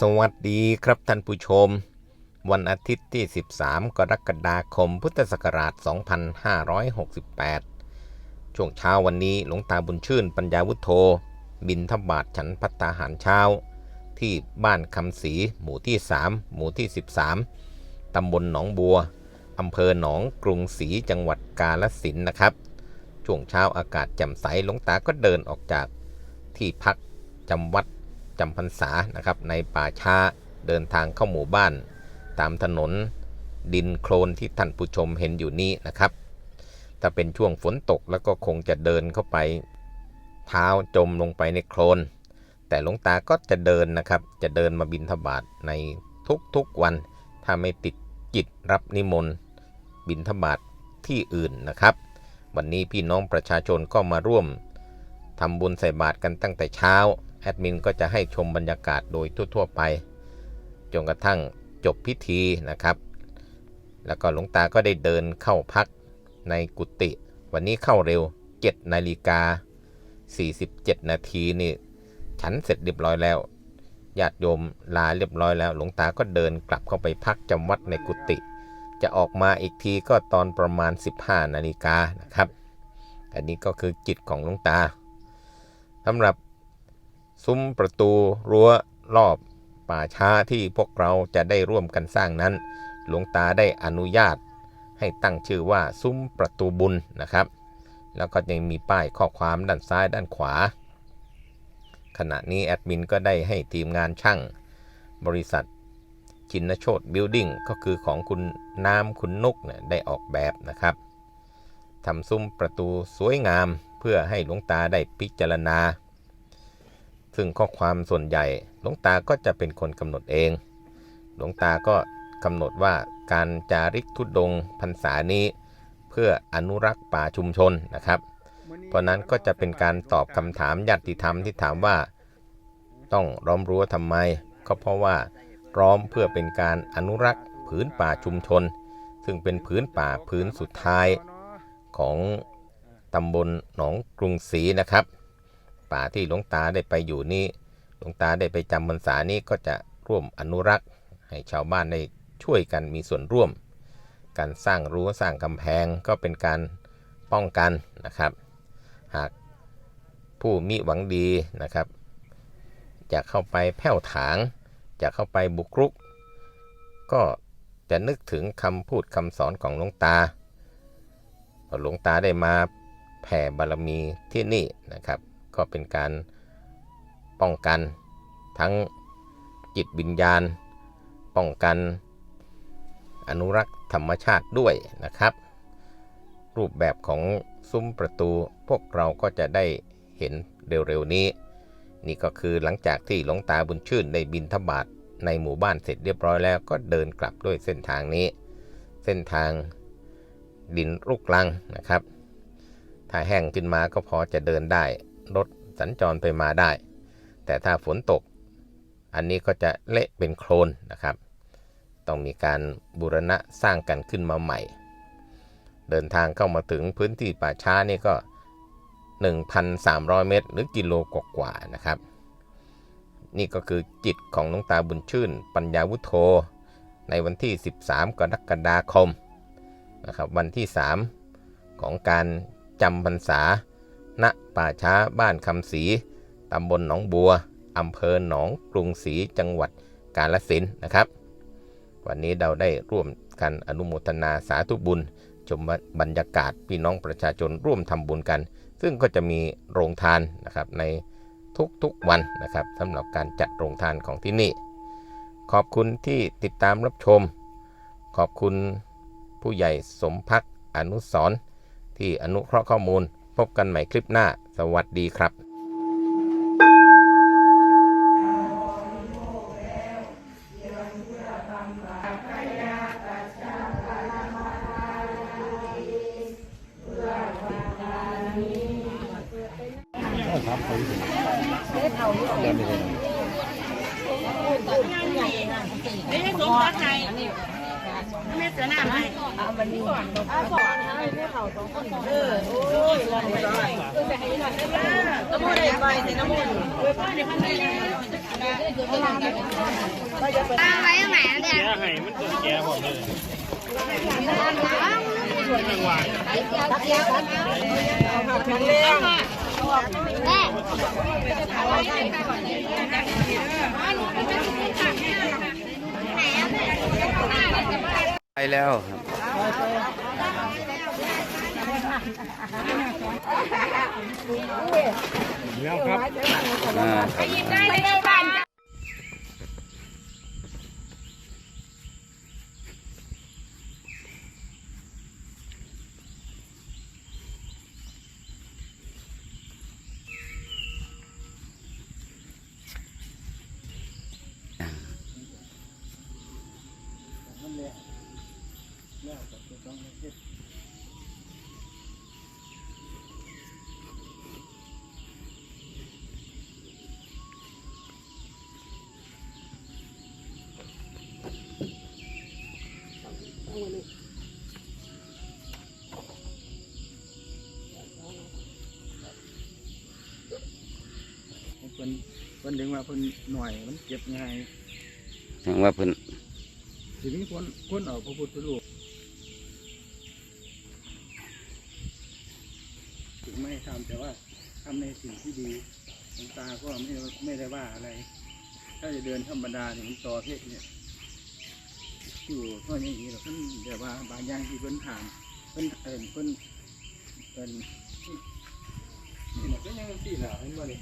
สวัสดีครับท่านผู้ชม วันอาทิตย์ที่ 13 กรกฎาคม พุทธศักราช 2568 ช่วงเช้าวันนี้หลวงตาบุญชื่นปัญญาวุฒโธ บินทบาทฉันพัตตาหารเช้า ที่บ้านคำศรีหมู่ที่ 3 หมู่ที่ 13 ตำบลหนองบัวอำเภอหนองกรุงศรีจังหวัดกาฬสินนะครับ ช่วงเช้าอากาศแจ่มใสหลวงตาก็เดินออกจาก ที่พักจำวัดจำพรรษานะครับ ในป่าช้าเดินทางเข้าหมู่บ้าน ตามถนนดินโคลนที่ท่านผู้ชมเห็นอยู่นี้นะครับ ถ้าเป็นช่วงฝนตกแล้วก็คงจะเดินเข้าไป เท้าจมลงไปในโคลน แต่หลวงตาก็จะเดินนะครับ จะเดินมาบินทบาทในทุกๆวัน ถ้าไม่ติดจิตรับนิมนต์บินทบาทที่อื่นนะครับ วันนี้พี่น้องประชาชนก็มาร่วม ทำบุญใส่บาตรกันตั้งแต่เช้า แอดมินก็จะให้ชมบรรยากาศโดยทั่ว ๆ ไป จนกระทั่งจบพิธีนะครับ แล้วก็หลวงตาก็ได้เดินเข้าพักในกุฏิวันนี้เข้าเร็ว7นาฬิกา 47 นาทีนี่ฉันเสร็จเรียบร้อยแล้วญาติโยมลาเรียบร้อยแล้ว หลวงตาก็เดินกลับเข้าไปพักจำวัดในกุฏิจะออกมาอีกทีก็ตอนประมาณ 15 นาฬิกานะครับ อันนี้ก็คือจิตของหลวงตา สำหรับซุ้มประตูรั้วรอบป่าช้าที่พวกเราจะได้ร่วมกันสร้างนั้น หลวงตาได้อนุญาต ให้ตั้งชื่อว่าซุ้มประตูบุญนะครับ แล้วก็ยังมีป้ายข้อความด้านซ้ายด้านขวา ขณะนี้แอดมินก็ได้ให้ทีมงานช่าง บริษัทชินโชตบิลดิ้งก็คือของคุณน้ำคุณนุกเนี่ยได้ออกแบบนะครับทำซุ้มประตูสวยงาม พื่อให้หลวงตาได้พิจารณา ซึ่งข้อความส่วนใหญ่หลวงตาก็จะเป็นคนกำหนดเอง หลวงตาก็กำหนดว่าการจาริกทุดงพรรษานี้เพื่ออนุรักษ์ป่าชุมชนนะครับ เพราะนั้นก็จะเป็นการตอบคำถามญาติธรรมที่ถามว่า ต้องล้อมรั้วทำไม ก็เพราะว่าล้อมเพื่อเป็นการอนุรักษ์ผืนป่าชุมชน ซึ่งเป็นผืนป่าผืนสุดท้ายของ ตำบลหนองกรุงศรีนะครับ ป่าที่หลวงตาได้ไปอยู่นี่หลวงตาได้ไปจำพรรษานี้ก็จะร่วมอนุรักษ์ ให้ชาวบ้านได้ช่วยกันมีส่วนร่วม การสร้างรั้วสร้างกำแพงก็เป็นการป้องกันนะครับ หากผู้มิหวังดีนะครับจะเข้าไปแผ่วถาง จะเข้าไปบุกรุก ก็จะนึกถึงคำพูดคำสอนของหลวงตาหลวงตาได้มา แผ่บารมีที่นี่นะครับ ก็เป็นการป้องกันทั้งจิตวิญญาณ ป้องกันอนุรักษ์ธรรมชาติด้วยนะครับ รูปแบบของซุ้มประตูพวกเราก็จะได้เห็นเร็วๆนี้ นี่ก็คือหลังจากที่หลวงตาบุญชื่นได้บินทบาทในหมู่บ้านเสร็จเรียบร้อยแล้วก็เดินกลับด้วยเส้นทางนี้ เส้นทางดินลูกลังนะครับ ถ้าแห้งขึ้นมาก็พอจะเดินได้ รถสัญจรไปมาได้ แต่ถ้าฝนตก อันนี้ก็จะเละเป็นโคลนนะครับ ต้องมีการบูรณะสร้างกันขึ้นมาใหม่ เดินทางเข้ามาถึงพื้นที่ป่าช้านี่ก็ 1,300 เมตร หรือกิโลกว่าๆนะครับ นี่ก็คือจิตของหลวงตาบุญชื่น ปัญญาวุโธ ในวันที่ 13 กรกฎาคมนะครับวันที่ 3 ของการ จำพรรษา ณ ป่าช้าบ้านคำศรีตำบลหนองบัวอำเภอหนองกรุงศรีจังหวัดกาฬสินธุ์นะครับ วันนี้เราได้ร่วมกันอนุโมทนาสาธุบุญ ชมบรรยากาศพี่น้องประชาชนร่วมทำบุญกัน ซึ่งก็จะมีโรงทานนะครับในทุกๆวันนะครับสำหรับการจัดโรงทานของที่นี่ ขอบคุณที่ติดตามรับชม ขอบคุณผู้ใหญ่สมพักอนุสร ที่อนุเคราะห์ข้อมูล พบกันใหม่คลิปหน้า สวัสดีครับไม่ให้สมบัติไทยไม่ให้เสือหน้าไทยเอามันนี่ก่อนอาก่อนให้ให้เขาสองคนเออโอ้ยเราไม่ได้เออแต่ให้หน่อยได้ไหมน้ำมูได้ไปใส่น้ำมูตั้งไว้ตรงไหนเนี่ยแกให้มันตัวแกหมดเลยแม่ไปแล้วครับแล้วครับอ่าได้ได้บ้าน เพิ่นเพิ่นดึงว่าเพิ่นหน่อยมันเก็บง่ายถึงว่าเพิ่นทีนี้คนคนเอาพระพุทธรูปถึงไม่ให้ทำแต่ว่าทำในสิ่งที่ดีหลวงตาก็ไม่ไม่ได้ว่าอะไร ถ้าจะเดินธรรมดาเนี่ยมันต่อเพชรเนี่ย อยู่ก็อย่างนี้เราเพิ่นเดี๋ยวว่าบางอย่างที่เพิ่นถามเพิ่นเอิญเพิ่นเอิญนี่นะก็ยังสี่หล่ะเห็นบ่เนี่